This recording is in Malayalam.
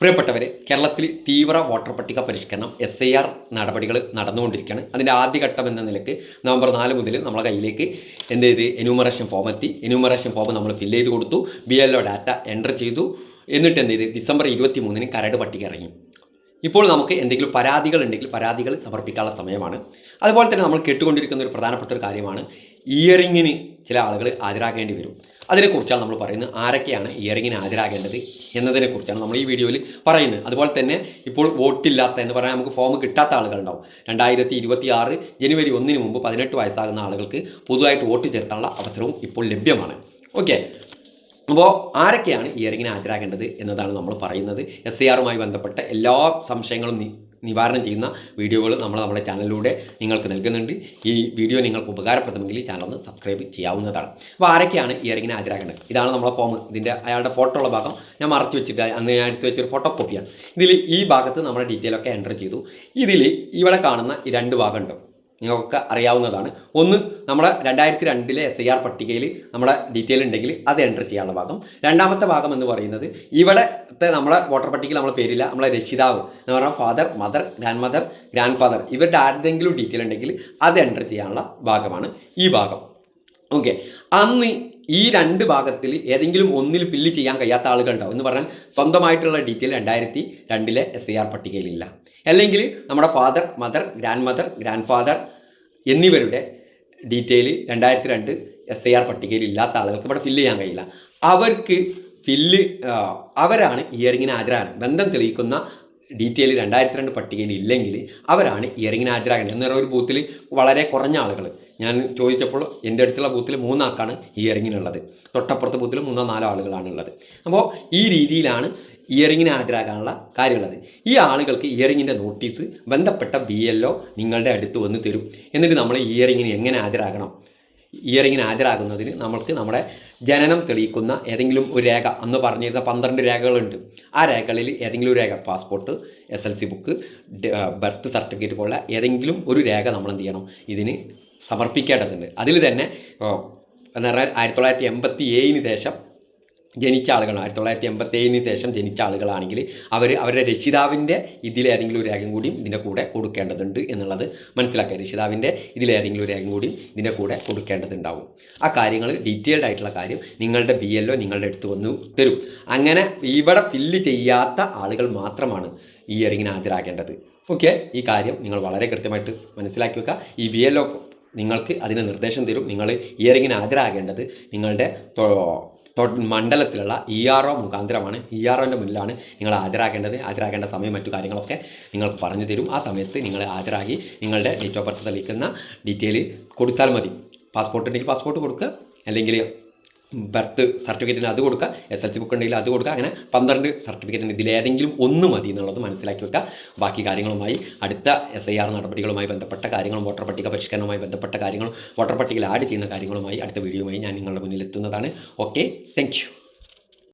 പ്രിയപ്പെട്ടവരെ കേരളത്തിൽ തീവ്ര വോട്ടർ പട്ടിക പരിഷ്കരണം എസ് ഐ ആർ നടപടികൾ നടന്നുകൊണ്ടിരിക്കുകയാണ്. അതിന്റെ ആദ്യഘട്ടം എന്ന നിലയ്ക്ക് നവംബർ നാല് മുതൽ നമ്മളെ കയ്യിലേക്ക് എന്ത് ചെയ്ത് എന്യൂമറേഷൻ ഫോം എത്തി. എന്യൂമറേഷൻ ഫോം നമ്മൾ ഫില്ല് ചെയ്ത് കൊടുത്തു. B L O data enter ചെയ്തു. എന്നിട്ട് എന്ത് ചെയ്ത് ഡിസംബർ ഇരുപത്തി മൂന്നിന് കരട് പട്ടിക ഇറങ്ങി. ഇപ്പോൾ നമുക്ക് എന്തെങ്കിലും പരാതികൾ ഉണ്ടെങ്കിൽ പരാതികൾ സമർപ്പിക്കാനുള്ള സമയമാണ്. അതുപോലെ തന്നെ നമ്മൾ കേട്ടുകൊണ്ടിരിക്കുന്ന ഒരു പ്രധാനപ്പെട്ട ഒരു കാര്യമാണ് ഇയറിങ്ങിന് ചില ആളുകൾ ഹാജരാകേണ്ടി വരും. അതിനെക്കുറിച്ചാണ് നമ്മൾ പറയുന്നത്. ആരൊക്കെയാണ് ഇയറിങ്ങിന് ഹാജരാകേണ്ടത് എന്നതിനെക്കുറിച്ചാണ് നമ്മൾ ഈ വീഡിയോയിൽ പറയുന്നത്. അതുപോലെ തന്നെ ഇപ്പോൾ വോട്ടില്ലാത്ത എന്ന് പറഞ്ഞാൽ നമുക്ക് ഫോം കിട്ടാത്ത ആളുകളുണ്ടാവും. രണ്ടായിരത്തി ഇരുപത്തി ആറ് ജനുവരി ഒന്നിന് മുമ്പ് പതിനെട്ട് വയസ്സാകുന്ന ആളുകൾക്ക് പൊതുവായിട്ട് വോട്ട് ചേർത്താനുള്ള അവസരവും ഇപ്പോൾ ലഭ്യമാണ്. ഓക്കെ. അപ്പോൾ ആരൊക്കെയാണ് ഇയറിങ്ങിന് ഹാജരാകേണ്ടത് എന്നതാണ് നമ്മൾ പറയുന്നത്. എസ് ഐ ആറുമായി ബന്ധപ്പെട്ട എല്ലാ സംശയങ്ങളും നിവാരണം ചെയ്യുന്ന വീഡിയോകൾ നമ്മൾ നമ്മുടെ ചാനലിലൂടെ നിങ്ങൾക്ക് നൽകുന്നുണ്ട്. ഈ വീഡിയോ നിങ്ങൾക്ക് ഉപകാരപ്രദമെങ്കിൽ ഈ ചാനൽ ഒന്ന് സബ്സ്ക്രൈബ് ചെയ്യാവുന്നതാണ്. അപ്പോൾ ആരൊക്കെയാണ് ഇയറിങ്ങിന് ഹാജരാകേണ്ടത് ഇതാണ് നമ്മുടെ ഫോം ഇതിന്റെ അയാളുടെ ഫോട്ടോ ഉള്ള ഭാഗം ഞാൻ മറച്ചു വെച്ചിട്ട് അന്ന് ഞാൻ എടുത്ത് വെച്ചൊരു ഫോട്ടോ കോപ്പിയാണ് ഇതിൽ ഈ ഭാഗത്ത് നമ്മുടെ ഡീറ്റെയിൽ ഒക്കെ എന്റർ ചെയ്തു. ഇതിൽ ഇവിടെ കാണുന്ന ഈ രണ്ട് ഭാഗമുണ്ട് നിങ്ങൾക്കൊക്കെ അറിയാവുന്നതാണ്. ഒന്ന് നമ്മുടെ രണ്ടായിരത്തി രണ്ടിലെ എസ് ഐ ആർ പട്ടികയിൽ നമ്മുടെ ഡീറ്റെയിൽ ഉണ്ടെങ്കിൽ അത് എന്റർ ചെയ്യാനുള്ള ഭാഗം. രണ്ടാമത്തെ ഭാഗം എന്ന് പറയുന്നത് ഇവിടത്തെ നമ്മളെ വോട്ടർ പട്ടികയിൽ നമ്മളെ പേരില്ല നമ്മളെ രക്ഷിതാവ് എന്ന് പറഞ്ഞാൽ father mother grandmother grandfather ഇവരുടെ ആരുടെങ്കിലും ഡീറ്റെയിൽ ഉണ്ടെങ്കിൽ അത് എന്റർ ചെയ്യാനുള്ള ഭാഗമാണ് ഈ ഭാഗം. ഓക്കെ അന്ന് ഈ രണ്ട് ഭാഗത്തിൽ ഏതെങ്കിലും ഒന്നിൽ ഫില്ല് ചെയ്യാൻ കഴിയാത്ത ആളുകൾ ഉണ്ടാവും. എന്ന് പറഞ്ഞാൽ സ്വന്തമായിട്ടുള്ള ഡീറ്റെയിൽ രണ്ടായിരത്തി രണ്ടിലെ എസ് ഐ ആർ പട്ടികയിലില്ല. അല്ലെങ്കിൽ നമ്മുടെ father mother grandmother grandfather എന്നിവരുടെ ഡീറ്റെയിൽ രണ്ടായിരത്തി രണ്ട് എസ് ഐ ആർ പട്ടികയിൽ ഇല്ലാത്ത ആളുകൾക്ക് ഇവിടെ ഫില്ല് ചെയ്യാൻ കഴിയില്ല. അവർക്ക് ഫില്ല് അവരാണ് ഇയറിങ്ങിന് ഹാജരാകാൻ ബന്ധം തെളിയിക്കുന്ന ഡീറ്റെയിൽ രണ്ടായിരത്തി രണ്ട് പട്ടികയിൽ ഇല്ലെങ്കിൽ അവരാണ് ഇയറിങ്ങിന് ഹാജരാകുന്നത് എന്ന് പറഞ്ഞാൽ ഒരു ബൂത്തിൽ വളരെ കുറഞ്ഞ ആളുകൾ ഞാൻ ചോദിച്ചപ്പോൾ എന്റെ അടുത്തുള്ള ബൂത്തിൽ മൂന്നാൾക്കാണ് ഇയറിങ്ങിനുള്ളത്. തൊട്ടപ്പുറത്തെ ബൂത്തിൽ മൂന്നോ നാലോ ആളുകളാണ് ഉള്ളത് അപ്പോൾ ഈ രീതിയിലാണ് ഇയറിങ്ങിന് ഹാജരാകാനുള്ള കാര്യമുള്ളത് ഈ ആളുകൾക്ക് ഇയറിങ്ങിന്റെ നോട്ടീസ് ബന്ധപ്പെട്ട ബി എൽ നിങ്ങളുടെ അടുത്ത് വന്ന് തരും. എന്നിട്ട് നമ്മൾ ഇയറിങ്ങിന് എങ്ങനെ ഹാജരാകണം ഇയറിങ്ങിന് ഹാജരാകുന്നതിന് നമ്മൾക്ക് നമ്മുടെ ജനനം തെളിയിക്കുന്ന ഏതെങ്കിലും ഒരു രേഖ. അന്ന് പറഞ്ഞിരുന്ന പന്ത്രണ്ട് രേഖകളുണ്ട്. ആ രേഖകളിൽ ഏതെങ്കിലും ഒരു രേഖ passport S L C book birth certificate പോലുള്ള ഏതെങ്കിലും ഒരു രേഖ നമ്മൾ എന്ത് ചെയ്യണം? ഇതിന് സമർപ്പിക്കേണ്ടതുണ്ട്. അതിൽ തന്നെ എന്ന് പറഞ്ഞാൽ ആയിരത്തി തൊള്ളായിരത്തി എൺപത്തി ഏഴിന് ശേഷം ജനിച്ച ആളുകളാണ് ആയിരത്തി തൊള്ളായിരത്തി എൺപത്തി ഏഴിന് ശേഷം ജനിച്ച ആളുകളാണെങ്കിൽ അവർ അവരുടെ രക്ഷിതാവിന്റെ ഇതിലേതെങ്കിലും ഒരു രേഖം കൂടിയും ഇതിന്റെ കൂടെ കൊടുക്കേണ്ടതുണ്ട് എന്നുള്ളത് മനസ്സിലാക്കുക. രക്ഷിതാവിന്റെ ഇതിലേതെങ്കിലും ഒരു രേഖം കൂടിയും ഇതിന്റെ കൂടെ കൊടുക്കേണ്ടതുണ്ടാവും. ആ കാര്യങ്ങൾ ഡീറ്റെയിൽഡ് ആയിട്ടുള്ള കാര്യം നിങ്ങളുടെ ബി എല്ലോ നിങ്ങളുടെ അടുത്ത് വന്ന് തരും. അങ്ങനെ ഇവിടെ ഫില്ല് ചെയ്യാത്ത ആളുകൾ മാത്രമാണ് ഈ ഇയറിങ്ങിന് ഹാജരാകേണ്ടത്. ഓക്കെ? ഈ കാര്യം നിങ്ങൾ വളരെ കൃത്യമായിട്ട് മനസ്സിലാക്കി വെക്കുക. ഈ ബി എല്ലോ നിങ്ങൾക്ക് അതിന് നിർദ്ദേശം തരും. നിങ്ങൾ ഇയറിങ്ങിന് ഹാജരാകേണ്ടത് നിങ്ങളുടെ മണ്ഡലത്തിലുള്ള ഇ ആർ ഒ മുഖാന്തരമാണ്. ഇ ആർ ഒന്റെ മുന്നിലാണ് നിങ്ങൾ ഹാജരാക്കേണ്ടത് ഹാജരാക്കേണ്ട സമയം മറ്റു കാര്യങ്ങളൊക്കെ നിങ്ങൾക്ക് പറഞ്ഞു തരും. ആ സമയത്ത് നിങ്ങൾ ഹാജരാകി നിങ്ങളുടെ ഡേറ്റ് ഓഫ് ബർത്ത് തെളിയിക്കുന്ന ഡീറ്റെയിൽ കൊടുത്താൽ മതി. പാസ്പോർട്ട് ഉണ്ടെങ്കിൽ പാസ്പോർട്ട് കൊടുക്കുക. അല്ലെങ്കിൽ ബർത്ത് സർട്ടിഫിക്കറ്റിന് അത് കൊടുക്കുക എസ് എൽ സി ബുക്ക് ഉണ്ടെങ്കിൽ അത് കൊടുക്കുക അങ്ങനെ പന്ത്രണ്ട് സർട്ടിഫിക്കറ്റിന് ഇതിലേതെങ്കിലും ഒന്ന് മതി എന്നുള്ളത് മനസ്സിലാക്കി വെക്കുക. ബാക്കി കാര്യങ്ങളുമായി അടുത്ത എസ് ഐ ആർ നടപടികളുമായി ബന്ധപ്പെട്ട കാര്യങ്ങളും വോട്ടർ പട്ടിക പരിഷ്കരണവുമായി ബന്ധപ്പെട്ട കാര്യങ്ങളും വോട്ടർ പട്ടികയിൽ ആഡ് ചെയ്യുന്ന കാര്യങ്ങളുമായി അടുത്ത വീഡിയോയുമായി ഞാൻ നിങ്ങളുടെ മുന്നിൽ എത്തുന്നതാണ്. Okay thank